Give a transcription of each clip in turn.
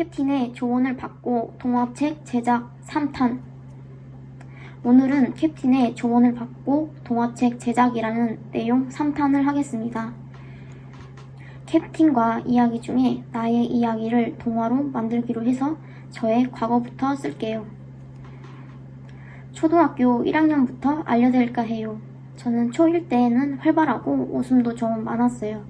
캡틴의 조언을 받고 동화책 제작 3탄. 오늘은 캡틴의 조언을 받고 동화책 제작이라는 내용 3탄을 하겠습니다. 캡틴과 이야기 중에 나의 이야기를 동화로 만들기로 해서 저의 과거부터 쓸게요. 초등학교 1학년부터 알려드릴까 해요. 저는 초1 때에는 활발하고 웃음도 좀 많았어요.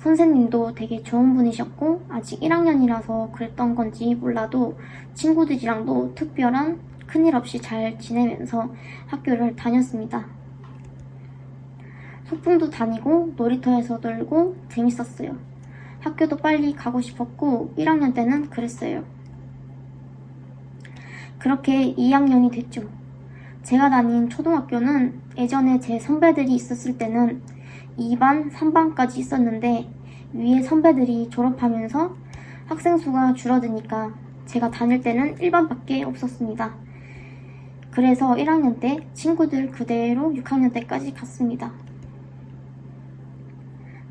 선생님도 되게 좋은 분이셨고, 아직 1학년이라서 그랬던 건지 몰라도 친구들이랑도 특별한 큰일 없이 잘 지내면서 학교를 다녔습니다. 소풍도 다니고 놀이터에서 놀고 재밌었어요. 학교도 빨리 가고 싶었고 1학년 때는 그랬어요. 그렇게 2학년이 됐죠. 제가 다닌 초등학교는 예전에 제 선배들이 있었을 때는 2반, 3반까지 있었는데 위에 선배들이 졸업하면서 학생 수가 줄어드니까 제가 다닐 때는 1반밖에 없었습니다. 그래서 1학년 때 친구들 그대로 6학년 때까지 갔습니다.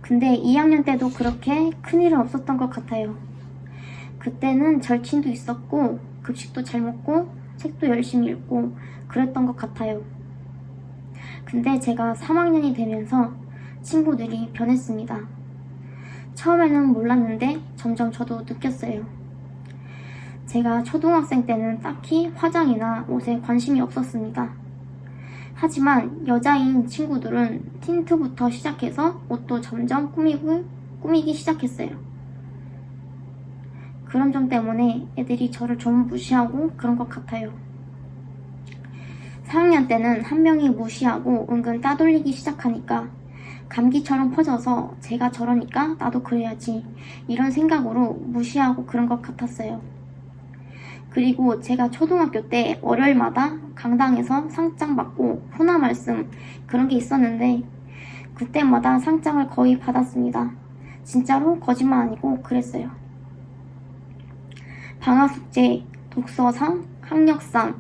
근데 2학년 때도 그렇게 큰일은 없었던 것 같아요. 그때는 절친도 있었고, 급식도 잘 먹고, 책도 열심히 읽고, 그랬던 것 같아요. 근데 제가 3학년이 되면서 친구들이 변했습니다. 처음에는 몰랐는데 점점 저도 느꼈어요. 제가 초등학생 때는 딱히 화장이나 옷에 관심이 없었습니다. 하지만 여자인 친구들은 틴트부터 시작해서 옷도 점점 꾸미고, 꾸미기 시작했어요. 그런 점 때문에 애들이 저를 좀 무시하고 그런 것 같아요. 4학년 때는 한 명이 무시하고 은근 따돌리기 시작하니까 감기처럼 퍼져서 제가 저러니까 나도 그래야지 이런 생각으로 무시하고 그런 것 같았어요. 그리고 제가 초등학교 때 월요일마다 강당에서 상장 받고 호나 말씀 그런 게 있었는데 그때마다 상장을 거의 받았습니다. 진짜로 거짓말 아니고 그랬어요. 방학 숙제, 독서상, 학력상,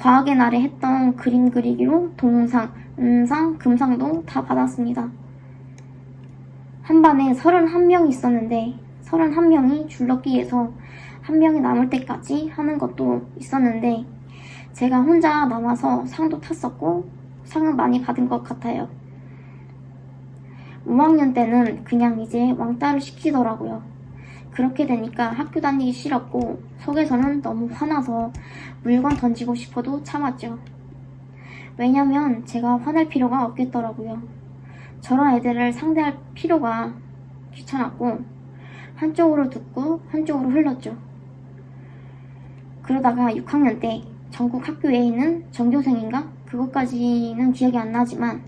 과학의 날에 했던 그림 그리기로 동상, 은상, 금상도 다 받았습니다. 한 반에 31명이 있었는데 31명이 줄넘기에서 한 명이 남을 때까지 하는 것도 있었는데 제가 혼자 남아서 상도 탔었고 상은 많이 받은 것 같아요. 5학년 때는 그냥 이제 왕따를 시키더라고요. 그렇게 되니까 학교 다니기 싫었고 속에서는 너무 화나서 물건 던지고 싶어도 참았죠. 왜냐면 제가 화낼 필요가 없겠더라고요. 저런 애들을 상대할 필요가 귀찮았고 한쪽으로 듣고 한쪽으로 흘렀죠. 그러다가 6학년 때 전국 학교에 있는 전교생인가? 그것까지는 기억이 안 나지만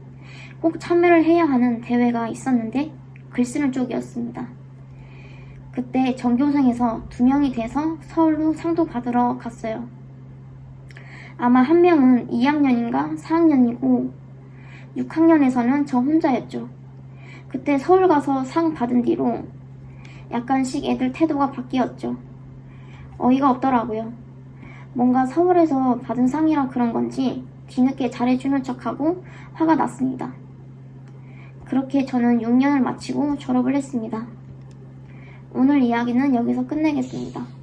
꼭 참여를 해야 하는 대회가 있었는데 글 쓰는 쪽이었습니다. 그때 전교생에서 두 명이 돼서 서울로 상도 받으러 갔어요. 아마 한 명은 2학년인가 4학년이고 6학년에서는 저 혼자였죠. 그때 서울 가서 상 받은 뒤로 약간씩 애들 태도가 바뀌었죠. 어이가 없더라고요. 뭔가 서울에서 받은 상이라 그런 건지 뒤늦게 잘해주는 척하고 화가 났습니다. 그렇게 저는 6년을 마치고 졸업을 했습니다. 오늘 이야기는 여기서 끝내겠습니다.